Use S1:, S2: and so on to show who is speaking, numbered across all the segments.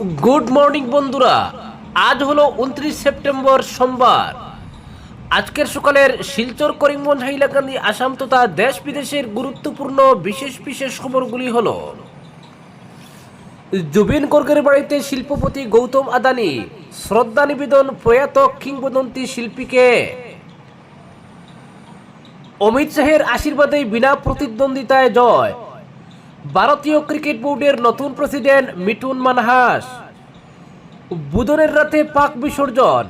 S1: Good morning বন্ধুরা। আজ হলো উনত্রিশ সেপ্টেম্বর সোমবার। আজকের সকালের শিলচর করিমগঞ্জ হাইলাকান্দি আসাম তথা দেশ বিদেশের গুরুত্বপূর্ণ বিশেষ বিশেষ খবরগুলি হল, জুবিন গর্গের বাড়িতে শিল্পপতি গৌতম আদানি, শ্রদ্ধা নিবেদন প্রয়াত কিংবদন্তি শিল্পীকে, অমিত শাহের আশীর্বাদে বিনা প্রতিদ্বন্দ্বিতায় জয়। ভারতীয় ক্রিকেট বোর্ডের নতুন প্রেসিডেন্ট মিঠুন মানহাস। বুধনের রাতে পাক বিসর্জন,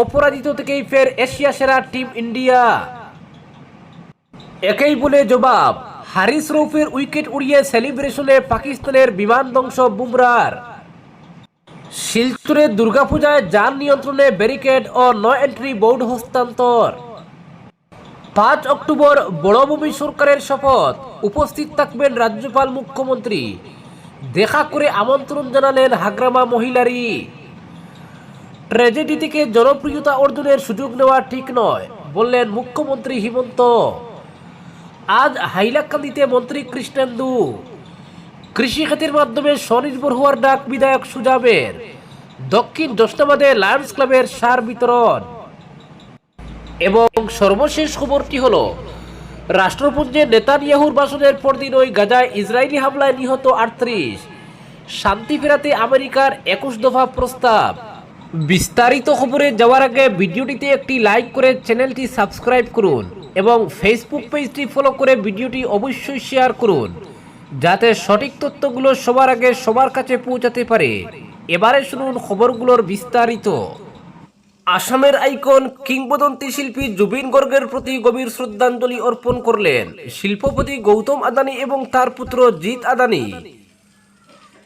S1: অপরাজিত থেকেই ফের এশিয়া সেরা টিম ইন্ডিয়া। একেই বলে জবাব, হারিস রৌফের উইকেট উড়িয়ে সেলিব্রেশনে পাকিস্তানের বিমান ধ্বংস বুমরার। শিলচরে দুর্গাপূজায় যান নিয়ন্ত্রণে ব্যারিকেড ও নো এন্ট্রি বোর্ড হস্তান্তর। পাঁচ অক্টোবর বড়ভূমি সরকারের শপথ। উপস্থিত থাকবেন রাজ্যপাল মুখ্যমন্ত্রী। দেখা করে আমন্ত্রণ জানালেন হাগ্রামা মহিলারি ট্র্যাজেডি থেকে জনপ্রিয়তা অর্জনের সুযোগ নেওয়া ঠিক নয়, বললেন মুখ্যমন্ত্রী হিমন্ত। আজ হাইলাকান্দিতে মন্ত্রী কৃষ্ণেন্দু। কৃষি খাতের মাধ্যমে স্বনির্ভর হওয়ার ডাক বিধায়ক সুজাবের। দক্ষিণ জোসনাবাদে লায়ন্স ক্লাবের সার বিতরণ। এবং সর্বশেষ খবরটি হলো রাষ্ট্রপুঞ্জের নেতানিয়াহুর বাসনের পরদিন ওই গাজায় ইসরায়েলি হামলায় নিহত আটত্রিশ। শান্তি ফেরাতে আমেরিকার একুশ দফা প্রস্তাব। বিস্তারিত খবরে যাওয়ার আগে ভিডিওটিতে একটি লাইক করে চ্যানেলটি সাবস্ক্রাইব করুন এবং ফেসবুক পেজটি ফলো করে ভিডিওটি অবশ্যই শেয়ার করুন, যাতে সঠিক তথ্যগুলো সবার আগে সবার কাছে পৌঁছাতে পারে। এবারে শুনুন খবরগুলোর বিস্তারিত। আসামের আইকন কিংবদন্তি শিল্পী জুবিন গর্গের প্রতি গভীর শ্রদ্ধাঞ্জলি অর্পণ করলেন শিল্পপতি গৌতম আদানি এবং তার পুত্র জিৎ আদানি।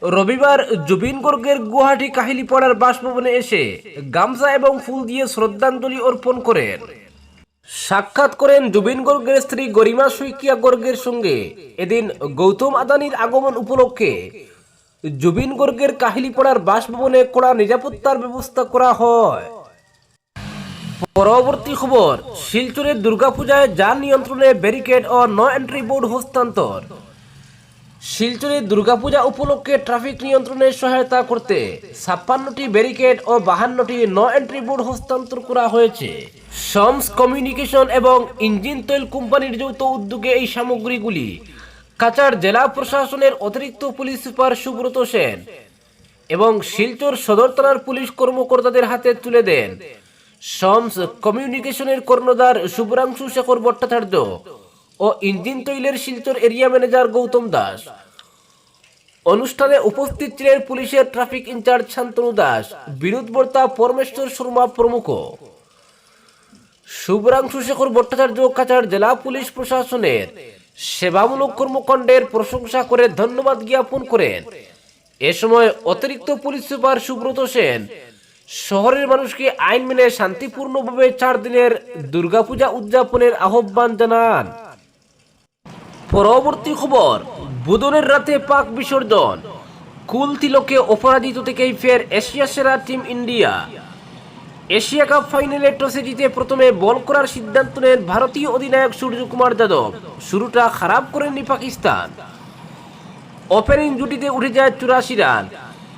S1: রবিবার জুবিন গর্গের গুয়াহাটি কাহিলিপাড়ার বাসভবনে এসে গামছা এবং ফুল দিয়ে শ্রদ্ধাঞ্জলি অর্পণ করেন। সাক্ষাৎ করেন জুবিন গর্গের স্ত্রী গরিমা শইকিয়া গর্গের সঙ্গে। এদিন গৌতম আদানির আগমন উপলক্ষে জুবিন গর্গের কাহিলিপাড়ার বাসভবনে কড়া নিরাপত্তার ব্যবস্থা করা হয়। পরবর্তী খবর, শিলচরের দুর্গাপূজায় যান নিয়ন্ত্রণে ব্যারিকেড ও নো এন্ট্রি বোর্ড হস্তান্তর। শিলচরে দুর্গাপূজা উপলক্ষে ট্রাফিক নিয়ন্ত্রণে সহায়তা করতে ছাপ্পান্নটি ব্যারিকেড ও বাহান্নটি নো এন্ট্রি বোর্ড হস্তান্তর করা হয়েছে। সমস কমিউনিকেশন এবং ইঞ্জিন তৈল কোম্পানির যৌথ উদ্যোগে এই সামগ্রীগুলি কাচার জেলা প্রশাসনের অতিরিক্ত পুলিশ সুপার সুব্রত সেন এবং শিলচর সদর থানার পুলিশ কর্মকর্তাদের হাতে তুলে দেন। সমস কমিউনিকেশনের কর্ণধার শুভ্রাংশু শেখর ভট্টাচার্য ও ইঞ্জিন তৈলের শিলচর এরিয়া ম্যানেজার গৌতম দাস। অনুষ্ঠানে উপস্থিত ছিলেন পুলিশের ট্রাফিক ইনচার্জ শান্তনু দাস, বিনোদ বর্তা, পরমেশ্বর শর্মা প্রমুখ। শুভ্রাংশু শেখর ভট্টাচার্য কাছাড় জেলা পুলিশ প্রশাসনের সেবামূলক কর্মকাণ্ডের প্রশংসা করে ধন্যবাদ জ্ঞাপন করেন। এ সময় অতিরিক্ত পুলিশ সুপার সুব্রত সেন শহরের মানুষকে আইন মেনে শান্তিপূর্ণভাবে চার দিনের দুর্গাপূজা উদযাপনের আহ্বান জানান। পরবর্তী খবর, বুধনের রাতে পাক বিসর্জন। কুল তিলকে অপরাজিত থেকেই ফের এশিয়া সেরা টিম ইন্ডিয়া। এশিয়া কাপ ফাইনালে টসে জিতে প্রথমে বল করার সিদ্ধান্ত নেন ভারতীয় অধিনায়ক সূর্যকুমার যাদব। শুরুটা খারাপ করেননি পাকিস্তান। ওপেনিং জুটিতে উঠে যায় চুরাশি রান।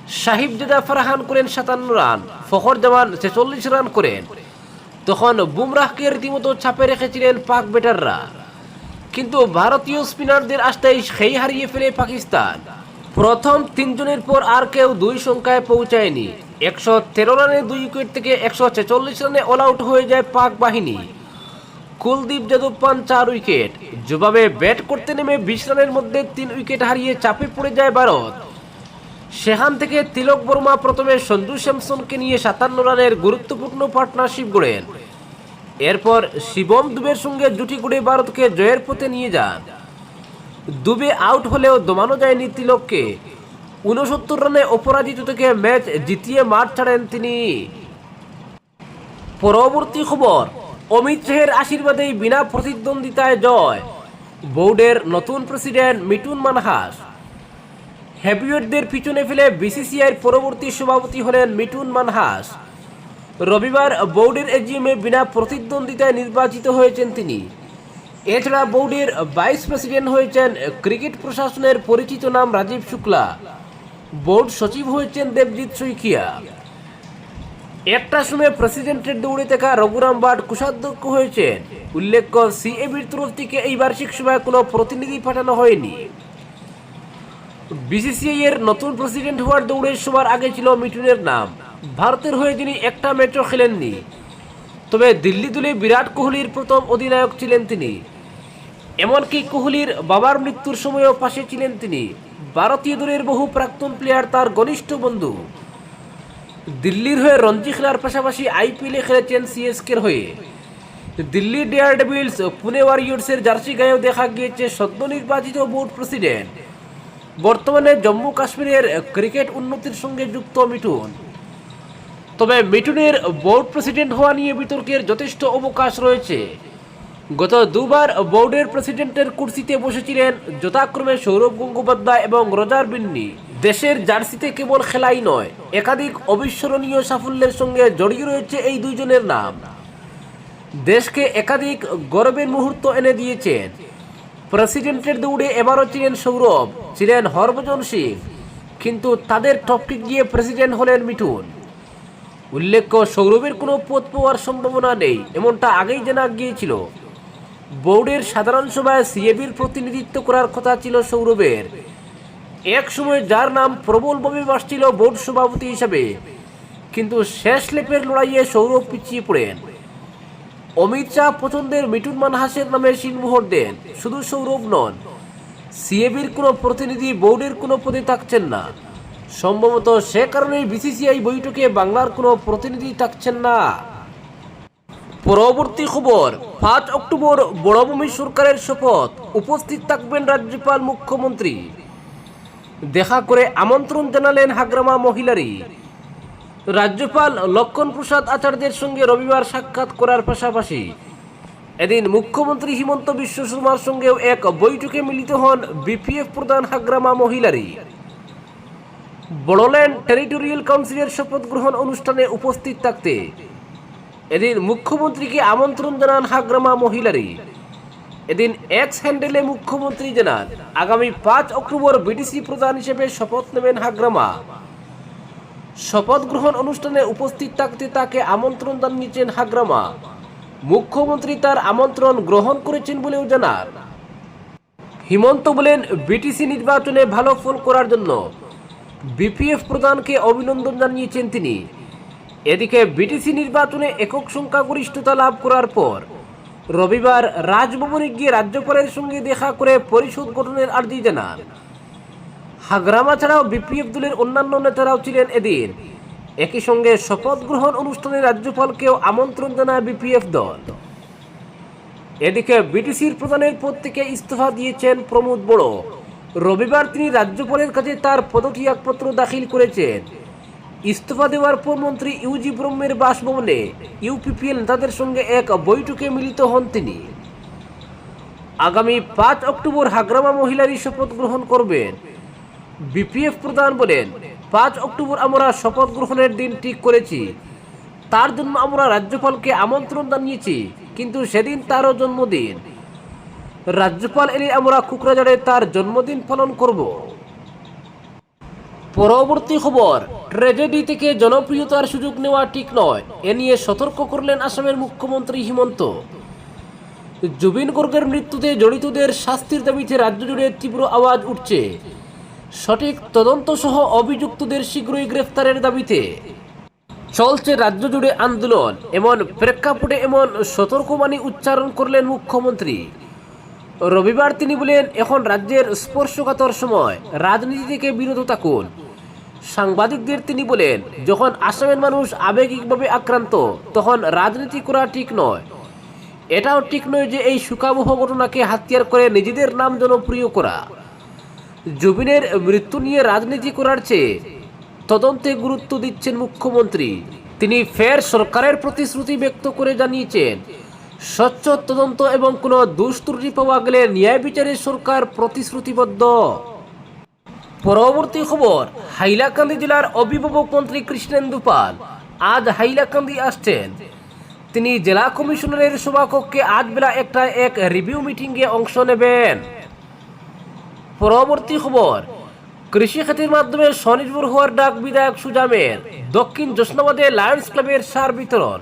S1: সাহিব জেদা ফারহান করেন সাতান্ন রান, ফখর জামান ছেচল্লিশ রান করেন। তখন বুমরাহকে রীতিমতো চাপে রেখেছিলেন পাক ব্যাটাররা। কিন্তু ভারতীয় স্পিনারদের আস্তায় সেই হারিয়ে ফেলে পাকিস্তান। প্রথম তিনজনের পর আর কেউ দুই সংখ্যায় পৌঁছায়নি। একশো তেরো রানে দুই উইকেট থেকে একশো ছেচল্লিশ রানে অল আউট হয়ে যায় পাক বাহিনী। কুলদীপ যাদব পান চার উইকেট। জবাবে ব্যাট করতে নেমে বিশ রানের মধ্যে তিন উইকেট হারিয়ে চাপে পড়ে যায় ভারত। সেখান থেকে তিলক বর্মা প্রথমে সঞ্জু স্যামসনকে নিয়ে সাতান্ন রানের গুরুত্বপূর্ণ পার্টনারশিপ গড়েন। এরপর শিবম দুবের সঙ্গে জুটি গড়ে ভারতকে জয়ের পথে নিয়ে যান। দুবে আউট হলেও দমানো যায়নি তিলককে। উনসত্তর রানে অপরাজিত থেকে ম্যাচ জিতিয়ে মাঠ ছাড়েন তিনি। পরবর্তী খবর, অমিত শাহের আশীর্বাদেই বিনা প্রতিদ্বন্দ্বিতায় জয়। বোর্ডের নতুন প্রেসিডেন্ট মিটুন মানহাস। হ্যাভিওয়েটদের পিছনে ফেলে বিসিসিআইয়ের পরবর্তী সভাপতি হলেন মিটুন মানহাস। রবিবার বোর্ডের এজিএমে বিনা প্রতিদ্বন্দ্বিতায় নির্বাচিত হয়েছেন তিনি। এছাড়া বোর্ডের ভাইস প্রেসিডেন্ট হয়েছেন ক্রিকেট প্রশাসনের পরিচিত নাম রাজীব শুক্লা। বোর্ড সচিব হয়েছেন দেবজিৎ শইকিয়া একটা সময় প্রেসিডেন্টের দৌড়ে থাকা রঘুরাম বাট কোষাধ্যক্ষ হয়েছেন। উল্লেখ্য, সিএবির তরফ থেকে এই বার্ষিক সভায় কোনো প্রতিনিধি পাঠানো হয়নি। বিসিসিআই এর নতুন প্রেসিডেন্ট হওয়ার দৌড়ে সবার আগে ছিল মিঠুনের নাম। ভারতের হয়ে তিনি একটা ম্যাচও খেলেননি। তবে দিল্লি দলে বিরাট কোহলির প্রথম অধিনায়ক ছিলেন তিনি। এমনকি কোহলির বাবার মৃত্যুর সময়ও পাশে ছিলেন তিনি। ভারতীয় দলের বহু প্রাক্তন প্লেয়ার তার ঘনিষ্ঠ বন্ধু। দিল্লির হয়ে রঞ্জি খেলার পাশাপাশি আইপিএলে খেলেছেন সিএসকের হয়ে। দিল্লি ডেয়ার ডেভিলস পুনে ওয়ারিয়র্সের জার্সি গায়েও দেখা গিয়েছে সদ্য নির্বাচিত বোর্ড প্রেসিডেন্ট বর্তমানে জম্মু কাশ্মীরের ক্রিকেট উন্নতির সঙ্গে যুক্ত মিঠুন। তবে মিঠুনের বোর্ড প্রেসিডেন্ট হওয়া নিয়ে বিতর্কের যথেষ্ট অবকাশ রয়েছে। গত দুবার বোর্ডের প্রেসিডেন্টের কুর্সিতে বসেছিলেন যথাক্রমে সৌরভ গঙ্গোপাধ্যায় এবং রজার বিন্নি। দেশের জার্সিতে কেবল খেলাই নয়, একাধিক অবিস্মরণীয় সাফল্যের সঙ্গে জড়িয়ে রয়েছে এই দুইজনের নাম। দেশকে একাধিক গর্বের মুহূর্ত এনে দিয়েছেন প্রেসিডেন্টের দৌড়ে এবারও ছিলেন সৌরভ, ছিলেন হরভজন সিং। কিন্তু তাদের টপকে গিয়ে প্রেসিডেন্ট হলেন মিঠুন। উল্লেখ্য, সৌরভের কোনো পদ পাওয়ার সম্ভাবনা নেই, এমনটা আগেই জানা গিয়েছিল। বোর্ডের সাধারণ সভায় সিএবির প্রতিনিধিত্ব করার কথা ছিল সৌরভের। এক সময় যার নাম প্রবলভাবে বাসছিল বোর্ড সভাপতি হিসাবে। কিন্তু শেষ লেপের লড়াইয়ে সৌরভ পিছিয়ে পড়েন। অমিত শাহ পছন্দের মিঠুন মানহাসের নামে সিলমোহর দেন। শুধু সৌরভ নন, সিএবির কোনো প্রতিনিধি বোর্ডের কোনো পদে থাকছেন না। সম্ভবত সে কারণেই বিসিসিআই বৈঠকে বাংলার কোনো প্রতিনিধি থাকছেন না। পরবর্তী খবর, পাঁচ অক্টোবর বড়ভূমি সরকারের শপথ। উপস্থিত থাকবেন রাজ্যপাল, মুখ্যমন্ত্রী। দেখা করে আমন্ত্রণ জানালেন হাগ্রামা মহিলারই। রাজ্যপাল লক্ষণ প্রসাদ আচার্যের সঙ্গে রবিবার সাক্ষাৎ করার পাশাপাশি এদিন মুখ্যমন্ত্রী হিমন্ত বিশ্ব শর্মার সঙ্গেও এক বৈঠকে মিলিত হন বিপিএফ প্রধান হাগ্রামা মহিলারি। বড়োল্যান্ড টেরিটোরিয়াল কাউন্সিলের শপথ গ্রহণ অনুষ্ঠানে উপস্থিত থাকতে এদিন মুখ্যমন্ত্রীকে আমন্ত্রণ জানান হাগ্রামা মহিলারি। এদিন এক্স হ্যান্ডেলে মুখ্যমন্ত্রী জানান, আগামী পাঁচ অক্টোবর বিডিসি প্রধান হিসেবে শপথ নেবেন হাগ্রামা। শপথ গ্রহণ অনুষ্ঠানে উপস্থিত থাকতে তাকে আমন্ত্রণ জানিয়েছেন হাগ্রামা। মুখ্যমন্ত্রী তার আমন্ত্রণ গ্রহণ করেছেন বলেও জানান। হিমন্ত বলেন বিটিসি নির্বাচনে ভালো ফল করার জন্য বিপিএফ প্রধানকে অভিনন্দন জানিয়েছেন তিনি। এদিকে বিটিসি নির্বাচনে একক সংখ্যাগরিষ্ঠতা লাভ করার পর রবিবার রাজভবনে গিয়ে রাজ্যপালের সঙ্গে দেখা করে পরিষদ গঠনের আর্জি জানান। হাগ্রামা ছাড়াও বিপিএফ দলের অন্যান্য নেতারাও ছিলেন এদিন। একই সঙ্গে শপথ গ্রহণ অনুষ্ঠানে রাজ্যপালকেও আমন্ত্রণ জানায় বিপিএফ দল। এদিকে বিটিসির প্রধানের পদ থেকে ইস্তফা দিয়েছেন প্রমোদ বড়। রবিবার তিনি রাজ্যপালের কাছে তার পদত্যাগপত্র দাখিল করেছেন। ইস্তফা দেওয়ার পর মন্ত্রী ইউজি ব্রহ্মের বাসভবনে ইউপিপিএল নেতাদের সঙ্গে এক বৈঠকে মিলিত হন তিনি। আগামী পাঁচ অক্টোবর হাগ্রামা মহিলারই শপথ গ্রহণ করবেন। বিপিএফ প্রধান বলেন, পাঁচ অক্টোবর আমরা শপথ গ্রহণের দিন ঠিক করেছি। তার জন্য আমরা রাজ্যপালকে আমন্ত্রণ জানিয়েছি, কিন্তু সেদিন তারও জন্মদিন। রাজ্যপাল এলে আমরা কুকরাঝাড়ে তার জন্মদিন পালন করব। পরবর্তী খবর, ট্রেজেডি থেকে জনপ্রিয়তার সুযোগ নেওয়া ঠিক নয়, এ নিয়ে সতর্ক করলেন আসামের মুখ্যমন্ত্রী হিমন্ত। জুবিন গর্গের মৃত্যুতে জড়িতদের শাস্তির দাবিতে রাজ্য জুড়ে তীব্র আওয়াজ উঠছে। সঠিক তদন্ত সহ অভিযুক্তদের শীঘ্রই গ্রেফতারের দাবিতে। চলছে রাজ্য জুড়ে আন্দোলন, এমন প্রেক্ষাপটে এমন সতর্কবাণী উচ্চারণ করলেন মুখ্যমন্ত্রী। রবিবার তিনি বলেন, এখন রাজ্যের স্পর্শকাতর সময়, রাজনীতি থেকে বিরত থাকুন। সাংবাদিকদের তিনি বলেন, যখন আসামের মানুষ আবেগিকভাবে আক্রান্ত, তখন রাজনীতি করা ঠিক নয়। এটাও ঠিক নয় যে এই সুখাবহ ঘটনাকে হাতিয়ার করে নিজেদের নাম জনপ্রিয় করা। জুবিনের মৃত্যু নিয়ে রাজনীতি করার চেয়ে তদন্তে গুরুত্ব দিচ্ছেন মুখ্যমন্ত্রী। তিনি ফের সরকারের প্রতিশ্রুতি ব্যক্ত করে জানিয়েছেন, স্বচ্ছ তদন্ত এবং কোনো দুষ্ত্রুটি পাওয়া গেলে ন্যায় বিচারে সরকার প্রতিশ্রুতিবদ্ধ। পরবর্তী খবর, হাইলাকান্দি জেলার অভিভাবক মন্ত্রী কৃষ্ণেন্দু পাল আজ হাইলাকান্দি আসছেন। তিনি জেলা কমিশনারের সভাকক্ষে আজ বেলা একটা এক রিভিউ মিটিংয়ে অংশ নেবেন। পরবর্তী খবর, কৃষি খাতের মাধ্যমে স্বনির্ভর হওয়ার ডাক বিধায়ক সুজামের দক্ষিণ জোসনাবাদে লায়ন্স ক্লাবের সার বিতরণ।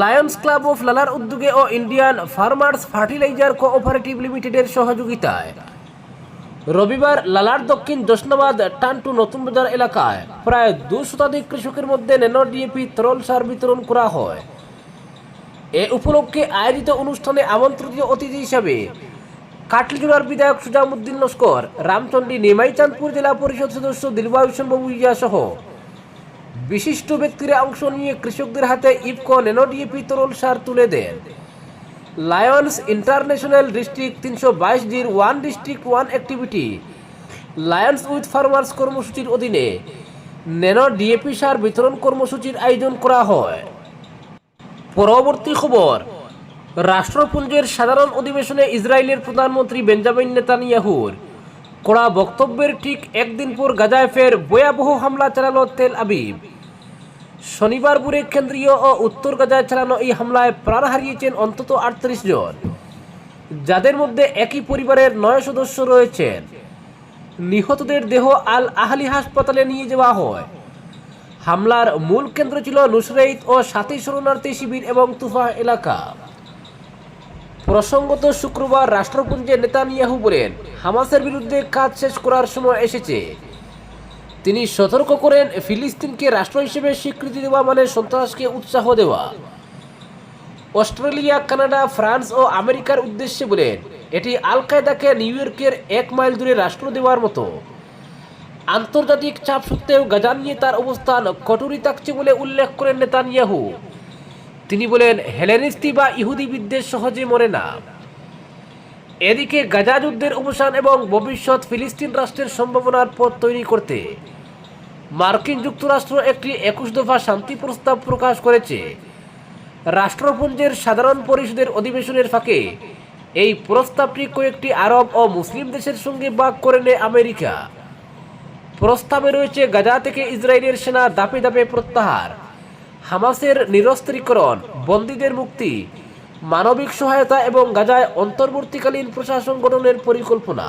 S1: লায়ন্স ক্লাব অফ লালার উদ্যোগে ও ইন্ডিয়ান ফার্মার্স ফার্টিলাইজার কোঅপারেটিভ লিমিটেডের সহযোগিতায়। রবিবার লালার দক্ষিণ জোসনাবাদ টান্টু নতুন বাজার এলাকায় প্রায় দু শতাধিক কৃষকের মধ্যে ন্যানো ডিএপি তরল সার বিতরণ করা হয়। এ উপলক্ষে আয়োজিত অনুষ্ঠানে আমন্ত্রিত অতিথি হিসাবে কাটলিজোড়ার বিধায়ক সুজামুদ্দিন লস্কর, রামচন্ডী নিমাইচাঁদপুর জেলা পরিষদ সদস্য দিলবায়ু বাবু সহ বিশিষ্ট ব্যক্তিরা অংশ নিয়ে কৃষকদের হাতে ইফকো ন্যানো ডিএপি তরল সার তুলে দেন। লায়ন্স ইন্টারন্যাশনাল ডিস্ট্রিক্ট তিনশো বাইশ জির one district one activity, lions with farmers কর্মসূচির অধীনে ন্যানো ডিএপি সার বিতরণ কর্মসূচির আয়োজন করা হয়। পরবর্তী খবর রাষ্ট্রপুঞ্জের সাধারণ অধিবেশনে ইসরায়েলের প্রধানমন্ত্রী বেঞ্জামিন নেতানিয়াহুর কড়া বক্তব্যের ঠিক একদিন পর গাজায় ফের ভয়াবহ হামলা চালালো তেল আবিব। শনিবার ভোরে কেন্দ্রীয় ও উত্তর গাজায় চালানো এই হামলায় প্রাণ হারিয়েছেন অন্তত আটত্রিশ জন। যাদের মধ্যে একই পরিবারের নয় সদস্য রয়েছেন। নিহতদের দেহ আল আহলি হাসপাতালে নিয়ে যাওয়া হয়। হামলার মূল কেন্দ্র ছিল নুসরাইত ও সাথী শরণার্থী শিবির এবং তুফা এলাকা। প্রসঙ্গত শুক্রবার রাষ্ট্রপুঞ্জে নেতানিয়াহু বলেন, হামাসের বিরুদ্ধে কাজ শেষ করার সময় এসেছে। তিনি সতর্ক করেন, ফিলিস্তিনকে রাষ্ট্র হিসেবে স্বীকৃতি দেওয়া মানে সন্ত্রাসকে উৎসাহ দেওয়া। অস্ট্রেলিয়া, কানাডা, ফ্রান্স ও আমেরিকার উদ্দেশ্যে বলেন, এটি আল কায়দাকে নিউ ইয়র্কের এক মাইল দূরে রাষ্ট্র দেওয়ার মতো। আন্তর্জাতিক চাপ সত্ত্বেও গাজা নিয়ে তার অবস্থান কটুরি থাকছে বলে উল্লেখ করেন নেতানিয়াহু। তিনি বলেন হেলেনিস্তি বা ইহুদি বিদ্বেষ সহজে মরে না। এদিকে গাজা যুদ্ধের অবসান এবং ভবিষ্যৎ ফিলিস্তিন রাষ্ট্রের সম্ভাবনার পথ তৈরি করতে মার্কিন যুক্তরাষ্ট্র একটি একুশ দফা শান্তি প্রস্তাব প্রকাশ করেছে। রাষ্ট্রপুঞ্জের সাধারণ পরিষদের অধিবেশনের ফাঁকে এই প্রস্তাবটি কয়েকটি আরব ও মুসলিম দেশের সঙ্গে বাক করে নেয় আমেরিকা। প্রস্তাবে রয়েছে, গাজা থেকে ইসরায়েলের সেনা দাপে দাপে প্রত্যাহার। হামাসের নিরস্ত্রীকরণ, বন্দীদের মুক্তি, মানবিক সহায়তা এবং গাজায় অন্তর্বর্তীকালীন প্রশাসন গঠনের পরিকল্পনা।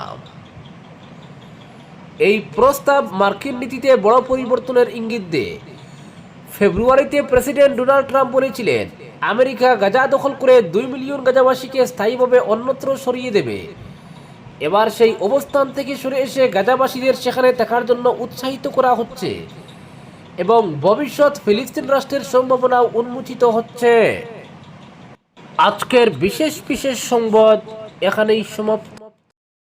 S1: এই প্রস্তাব মার্কিন নীতিতে বড় পরিবর্তনের ইঙ্গিত দেয়। ফেব্রুয়ারিতে প্রেসিডেন্ট ডোনাল্ড ট্রাম্প বলেছিলেন, আমেরিকা গাজা দখল করে দুই মিলিয়ন গাজাবাসীকে স্থায়ীভাবে অন্যত্র সরিয়ে দেবে। এবার সেই অবস্থান থেকে সরে এসে গাজাবাসীদের সেখানে থাকার জন্য উৎসাহিত করা হচ্ছে। এবং ভবিষ্যৎ ফিলিস্তিন রাষ্ট্রের সম্ভাবনা উন্মোচিত হচ্ছে। আজকের বিশেষ বিশেষ সংবাদ এখানেই সমাপ্ত।